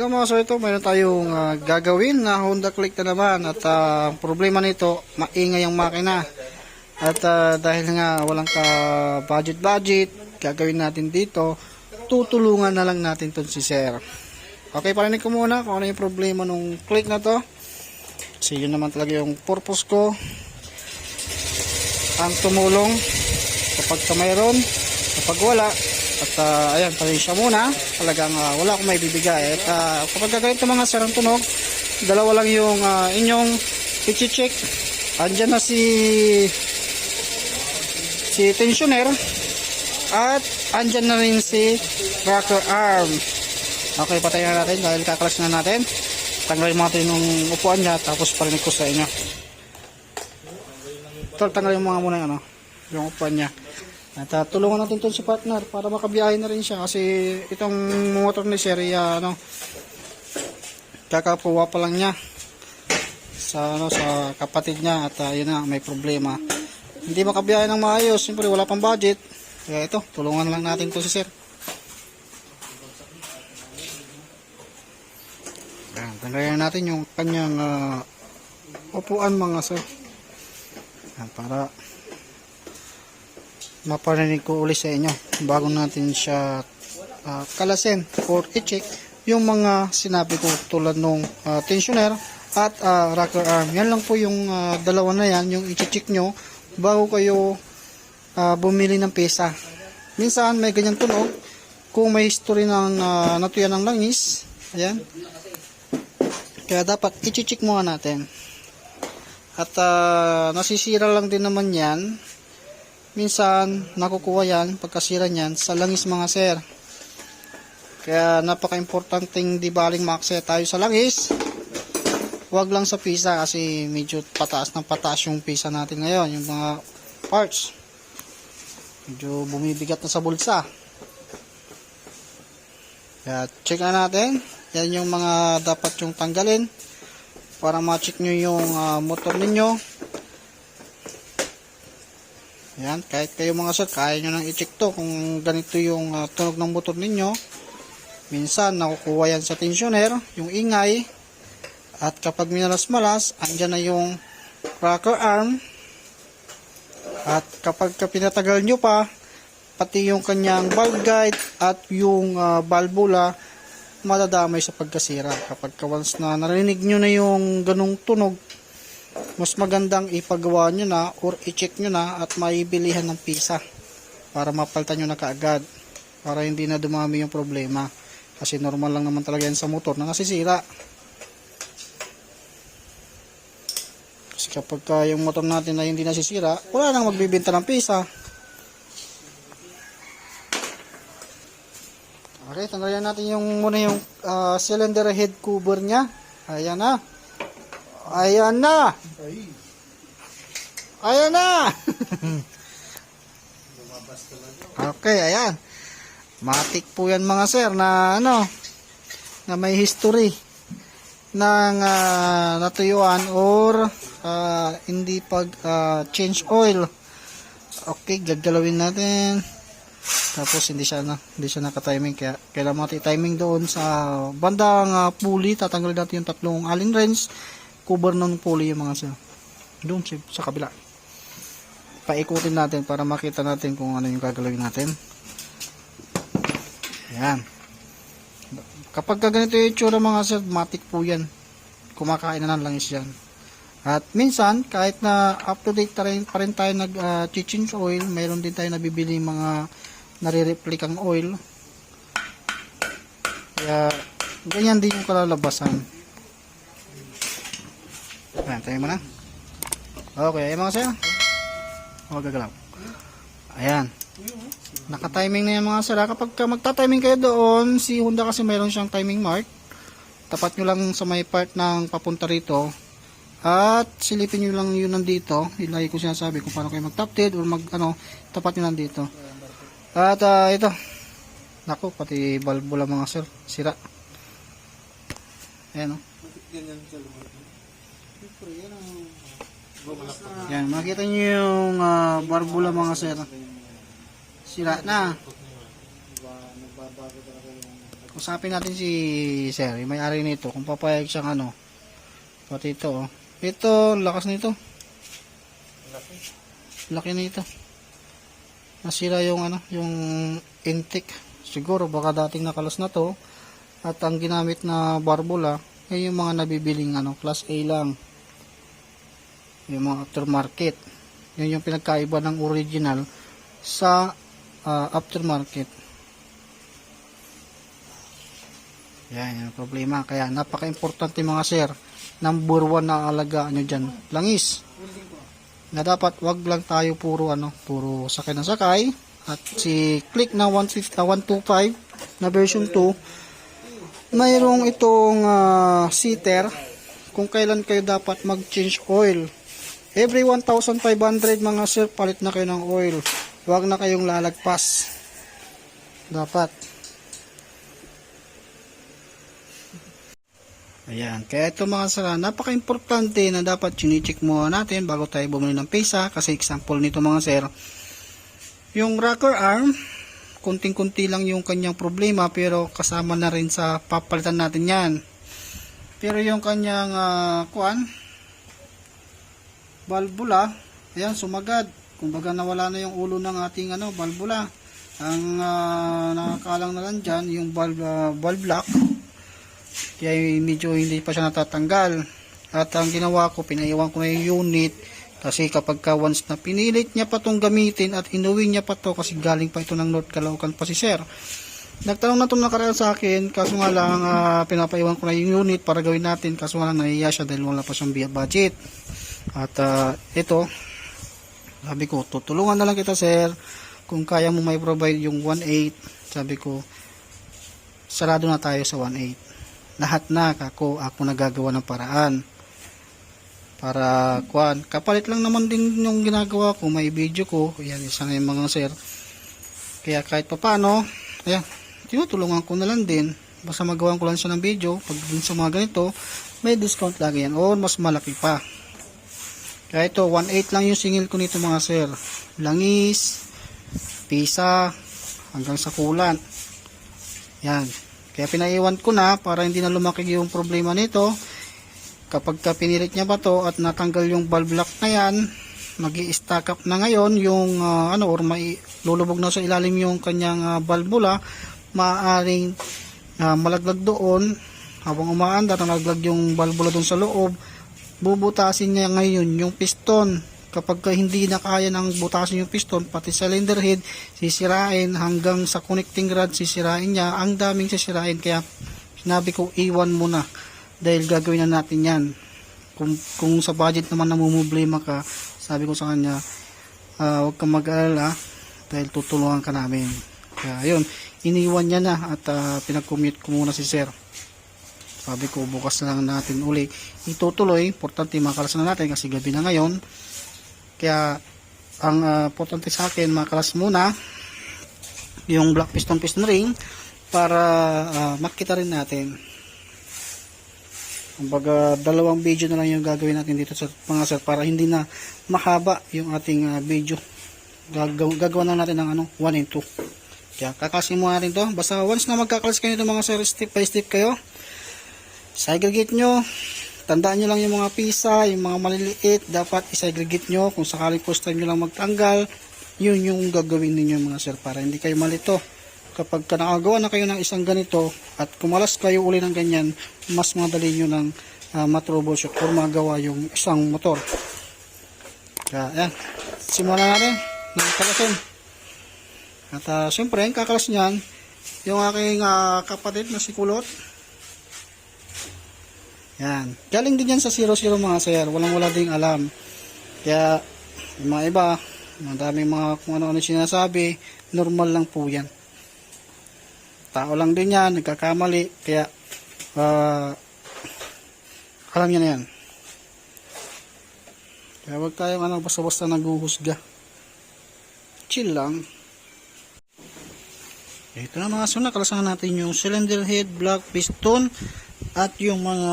So mga sir, ito mayroon tayong ah, gagawin na Honda Click na naman at ah, ang problema nito, maingay ang makina. At ah, dahil nga walang ka budget budget, gagawin natin dito, tutulungan na lang natin to si sir. Okay, parinig ko muna kung ano yung problema nung click na to. Kasi yun naman talaga yung purpose ko. Ang tumulong kapag ka mayroon, kapag wala, at ah, ayan, pasensya muna. Talagang ah, wala akong may bibigay. At ah, kapag ganito mga sir tunog, dalawa lang yung ah, inyong i-check. Andyan na si si tensioner at andyan na rin si rocker arm. Okay, patayin na natin dahil kaklas na natin. Tanggalin mo natin yung upuan niya tapos parinig ko sa inyo. Tol, tanggalin mo nga muna yung, ano, yung upuan niya. At uh, tulungan natin to si partner para makabiyahe na rin siya kasi itong motor ni Sir ya, ano kakapuwa pa lang niya sa ano sa kapatid niya at uh, yun na may problema. Hindi makabiyahe ng maayos, siyempre wala pang budget. Kaya ito, tulungan lang natin to si Sir. Tanggalin natin yung kanyang ah, upuan mga sir. Ayan, para maparinig ko ulit sa inyo bago natin siya ah, kalasin or i-check yung mga sinabi ko tulad nung ah, tensioner at ah, rocker arm. Yan lang po yung ah, dalawa na yan, yung i-check nyo bago kayo ah, bumili ng pesa. Minsan may ganyan tunog kung may history ng uh, natuyan ng langis. Ayan. Kaya dapat i-check muna natin. At ah, nasisira lang din naman yan minsan nakukuha yan pagkasira niyan sa langis mga sir. Kaya napaka-importanting di baling maaksaya tayo sa langis. Wag lang sa pisa kasi medyo pataas ng pataas yung pisa natin ngayon yung mga parts. Medyo bumibigat na sa bulsa. Kaya check na natin yan yung mga dapat yung tanggalin para ma-check nyo yung ah, motor ninyo Ayan, kahit kayo mga sir, kaya nyo nang i-check to kung ganito yung ah, tunog ng motor ninyo. Minsan, nakukuha yan sa tensioner, yung ingay. At kapag minalas-malas, andyan na yung rocker arm. At kapag ka pinatagal nyo pa, pati yung kanyang valve guide at yung ah, valvula, madadamay sa pagkasira. Kapag ka once na narinig nyo na yung ganong tunog, mas magandang ipagawa nyo na or i-check nyo na at maibilihan ng pisa para mapaltan nyo na kaagad para hindi na dumami yung problema. Kasi normal lang naman talaga yan sa motor na nasisira. Kasi kapag ka yung motor natin na hindi nasisira wala nang magbibenta ng pisa. Okay tanggalin natin yung muna yung ah, cylinder head cover nya ayan na Ayan na. Ayan na. okay, ayan. Matik po yan mga sir na ano na may history ng ah, natuyuan or ah, hindi pag ah, change oil. Okay, gagalawin natin. Tapos hindi siya na hindi siya naka-timing kaya kailangan mo timing doon sa bandang ah, pulley tatanggalin natin yung tatlong allen wrench cover ng pulley yung mga sir. Doon sa, kabila. Paikutin natin para makita natin kung ano yung gagalawin natin. Ayan. Kapag ka ganito yung itsura mga sir, matik po yan. Kumakain na ng langis yan. At minsan, kahit na up to date pa rin, tayo nag uh, change oil, mayroon din tayo nabibili mga nare-replicang oil. Kaya, ganyan din yung kalalabasan. Ayan, tayo mo na. Okay, ayan mga sir. Huwag gagalaw. Ayan. Naka-timing na yan mga sir. Kapag ka magta-timing kayo doon, si Honda kasi mayroon siyang timing mark. Tapat nyo lang sa may part ng papunta rito. At silipin nyo lang yun nandito. Ilagay ko sinasabi kung paano kayo mag-top dead or mag, ano, tapat nyo nandito. At ah, ito. Nako, pati valvula mga sir. Sira. Ayan o. Yan, makita nyo yung uh, barbula mga sir. Sira na. usapin natin si sir, may-ari nito, kung papayag siyang ano, pati ito, oh. Ito, lakas nito. Laki nito. Nasira yung ano, yung intake. Siguro baka dating nakalas na to. At ang ginamit na barbula ay yung mga nabibiling ano, class A lang. Yung mga aftermarket. Yun yung pinagkaiba ng original sa ah, aftermarket. Yan, ang problema. Kaya napaka-importante mga sir. Number one na alagaan nyo dyan. Langis. Na dapat wag lang tayo puro ano, puro sakay na sakay. At si click na 150, ah, 125 na version 2 mayroong itong ah, seater kung kailan kayo dapat mag-change oil. Every 1,500 mga sir, palit na kayo ng oil. Huwag na kayong lalagpas. Dapat. Ayan. Kaya ito mga sir, ah, napaka-importante na dapat chinicheck mo natin bago tayo bumili ng pesa. Kasi example nito mga sir, yung rocker arm, kunting-kunti lang yung kanyang problema pero kasama na rin sa papalitan natin yan. Pero yung kanyang ah, kuan, valvula, ayan sumagad. Kumbaga nawala na yung ulo ng ating ano, valvula. Ang ah, nakakalang na lang dyan, yung valve, ah, valve lock. Kaya medyo hindi pa siya natatanggal. At ang ginawa ko, pinaiwan ko na yung unit kasi kapag ka once na pinilit niya pa tong gamitin at inuwi niya pa to kasi galing pa ito ng North Caloocan pa si Sir. Nagtanong na itong nakaraan sa akin kaso nga lang ah, pinapaiwan ko na yung unit para gawin natin kaso nga lang nahiya siya dahil wala pa siyang budget. At ah, ito, sabi ko, tutulungan na lang kita sir. Kung kaya mo may provide yung 1.8 sabi ko, sarado na tayo sa 1.8 lahat na ako ako nagagawa ng paraan. Para kuan kapalit lang naman din yung ginagawa ko may video ko. Yan isa na yung mga sir. Kaya kahit papano ayan tinutulungan ko na lang din. Basta magawan ko lang siya ng video. Pag dun sa mga ganito may discount lagi yan. O mas malaki pa kaya ito 1.8 lang yung singil ko nito mga sir. Langis pisa hanggang sa kulan yan. Kaya pinaiwan ko na para hindi na lumaki yung problema nito. Kapag ka pinilit niya ba to at natanggal yung valve lock na yan, mag stack up na ngayon yung ah, ano or may lulubog na sa ilalim yung kanyang uh, valvula, maaaring ah, malaglag doon. Habang umaandar nalaglag yung valvula doon sa loob bubutasin niya ngayon yung piston. Kapag ka hindi na kaya ng butasin yung piston pati cylinder head sisirain hanggang sa connecting rod sisirain niya. Ang daming sisirain kaya sinabi ko iwan mo na. Dahil gagawin na natin yan. Kung, kung sa budget naman namumblema ka sabi ko sa kanya ah, huwag kang mag-alala dahil tutulungan ka namin. Kaya yun iniwan niya na at ah, pinag-commute ko muna si sir sabi ko bukas na lang natin uli itutuloy. Importante makalas na natin kasi gabi na ngayon. Kaya ang ah, importante sa akin makalas muna yung black piston piston ring para ah, makita rin natin. Kumbaga dalawang video na lang yung gagawin natin dito sa mga sir para hindi na mahaba yung ating ah, video. Gagaw gagawa na natin ng ano 1 and 2 kaya kakasin mo natin to. Basta once na magkakalas kayo nito mga sir step by step kayo segregate nyo. Tandaan nyo lang yung mga pisa yung mga maliliit. Dapat isegregate nyo. Kung sakaling first time nyo lang magtanggal yun yung gagawin ninyo mga sir para hindi kayo malito. Kapag ka nakagawa na kayo ng isang ganito at kumalas kayo uli ng ganyan mas madali nyo ng uh, matroubleshoot or magawa yung isang motor. Kaya yan simulan na natin ng kalasin. At uh, syempre ang kakalas nyan yung aking ah, kapatid na si Kulot yan. Galing din yan sa 00 mga sir. Walang wala ding alam. Kaya, yung mga iba, madaming mga kung ano-ano sinasabi, normal lang po yan. Tao lang din yan, nagkakamali. Kaya, ah, alam niya na yan. Kaya huwag tayong ano, basta-basta naguhusga. Chill lang. Ito na mga suna, kalasahan natin yung cylinder head, block, piston, at yung mga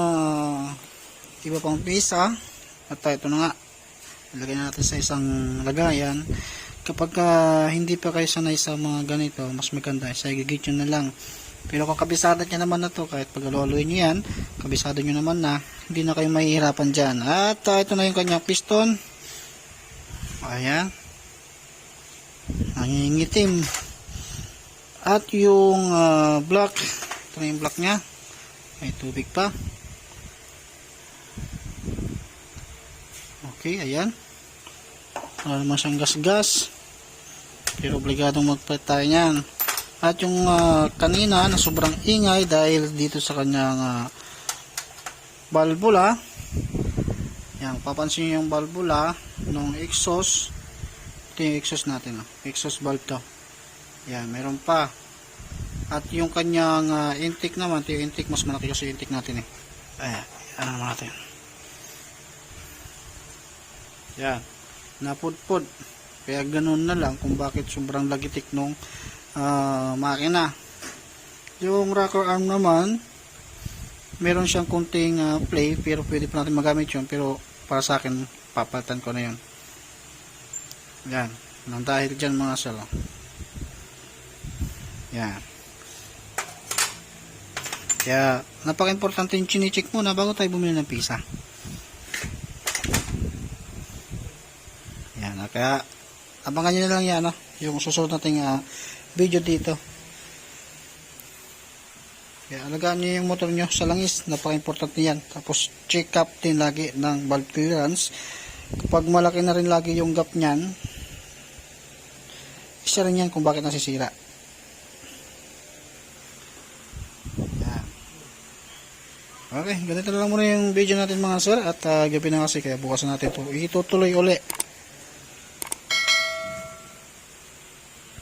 iba pang pisa. At ito na nga, ilagay na natin sa isang lagayan. Kapag ah, hindi pa kayo sanay sa mga ganito, mas maganda, segregate nyo na lang Pero kung kabisado niya naman na to, kahit pag-alualoy nyo yan, kabisado nyo naman na, hindi na kayo mahihirapan dyan. At ah, ito na yung kanyang piston. Ayan. Nangingitim. At yung ah, block, ito na yung block niya. May tubig pa. Okay, ayan. Wala naman siyang gas-gas. Pero obligadong magpalit tayo niyan. At yung ah, kanina na sobrang ingay dahil dito sa kanyang ah, valvula. Yan, papansin niyo yung valvula ng exhaust. Ito yung exhaust natin. Oh. Exhaust valve to. Yan, meron pa. At yung kanyang ah, intake naman, yung intake, mas malaki kasi intake natin eh. Ayan, ano naman natin. Yan, napudpod. Kaya ganun na lang kung bakit sobrang lagitik nung ah, makina. Yung rocker arm naman, meron siyang kunting ah, play pero pwede pa natin magamit yun pero para sa akin papalitan ko na yun. Yan, nang dahil dyan mga salo. Yan. Kaya, napaka-importante yung chinicheck muna bago tayo bumili ng pisa. Yan, ah, kaya abangan nyo na lang yan, ah, yung susunod nating ah, video dito. Kaya alagaan nyo yung motor nyo sa langis, napaka-importante yan. Tapos check up din lagi ng valve clearance. Kapag malaki na rin lagi yung gap nyan, isa rin yan kung bakit nasisira. Okay, ganito lang muna yung video natin mga sir at uh, gabi na kasi kaya bukas na natin ito itutuloy uli.